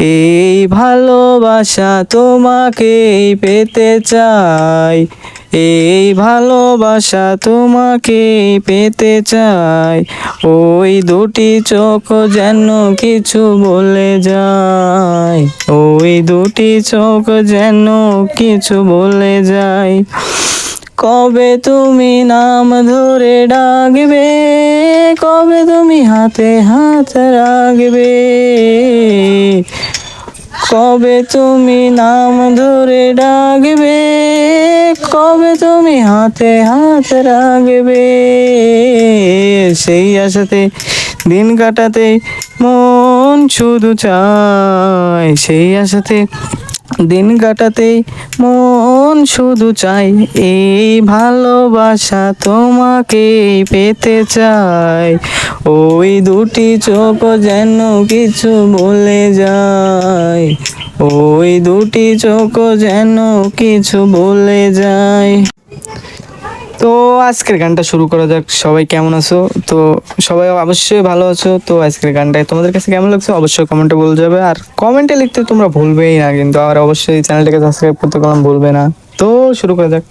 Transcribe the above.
এই ভালোবাসা তোমাকেই পেতে চাই। এই ভালোবাসা তোমাকে পেতে চাই। ওই দুটি চোখ যেন কিছু বলে যায়। ওই দুটি চোখ যেন কিছু বলে যায়। কবে তুমি নাম ধরে ডাকবে? কবে তুমি হাতে হাত রাখবে? কবে তুমি নাম ধরে ডাকবে? কবে তুমি হাতে হাত রাখবে? সেই আশাতে দিন কাটাতে মন শুধু চায়, সেই আশাতে দিন কাটাতে মন শুধু চাই, এই ভালোবাসা তোমাকে পেতে চাই। ওই দুটি চোখ যেন কিছু বলে যায়, ওই দুটি চোখ যেন কিছু বলে যায়। তো আজকের গানটা শুরু করা যাক। সবাই কেমন আছো? তো সবাই অবশ্যই ভালো আছো। তো আজকের গানটা তোমাদের কাছে কেমন লাগছে অবশ্যই কমেন্টে বলে যাবে। আর কমেন্টে লিখতে তোমরা ভুলবেই না কিন্তু, আর অবশ্যই চ্যানেলটাকে সাবস্ক্রাইব করতে কোনো ভুলবে না। তো শুরু করা যাক।